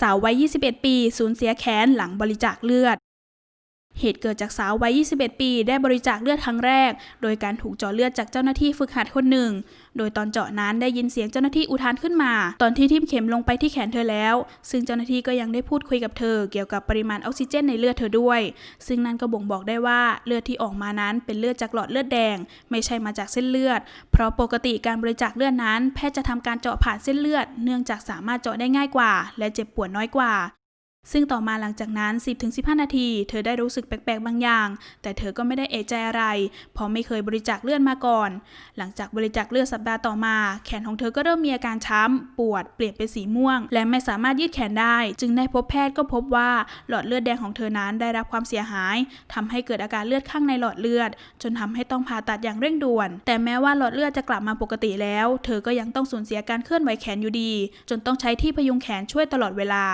สาววัย 21 ปี สูญเสียแขนหลังบริจาคเลือด เหตุเกิดจากสาววัย 21 ปี ได้บริจาคเลือดครั้งแรก โดยการถูกเจาะเลือดจากเจ้าหน้าที่ฝึกหัดคนหนึ่ง โดยตอนเจาะนั้นได้ยินเสียงเจ้าหน้าที่อุทานขึ้นมา ตอนที่ทิ่มเข็มลงไปที่แขนเธอแล้ว ซึ่งเจ้าหน้าที่ก็ยังได้พูดคุยกับเธอ เกี่ยวกับปริมาณออกซิเจนในเลือดเธอด้วย ซึ่งนั่นก็บ่งบอกได้ว่าเลือดที่ออกมานั้นเป็นเลือดจากหลอดเลือดแดง ไม่ใช่มาจากเส้นเลือด เพราะปกติการบริจาคเลือดนั้น แพทย์จะทำการเจาะผ่านเส้นเลือด เนื่องจากสามารถเจาะได้ง่ายกว่า และเจ็บปวดน้อยกว่า ซึ่งต่อมาหลังจากนั้น 10-15 นาที เธอได้รู้สึกแปลกๆ บางอย่าง แต่เธอก็ไม่ได้เอะใจอะไร เพราะไม่เคยบริจาคเลือดมาก่อน หลังจากบริจาคเลือดสัปดาห์ต่อมา แขนของเธอก็เริ่มมีอาการช้ำ ปวด เปลี่ยนเป็นสีม่วง และไม่สามารถยืดแขนได้ จึงได้พบแพทย์ก็พบว่าหลอดเลือดแดงของเธอนั้นได้รับความเสียหายทำให้เกิดอาการเลือดข้างในหลอดเลือด จนทำให้ต้องผ่าตัดอย่างเร่งด่วน แต่แม้ว่าหลอดเลือดจะกลับมาปกติแล้ว เธอก็ยังต้องสูญเสียการเคลื่อนไหวแขนอยู่ดี จนต้องใช้ที่พยุงแขนช่วยตลอดเวลา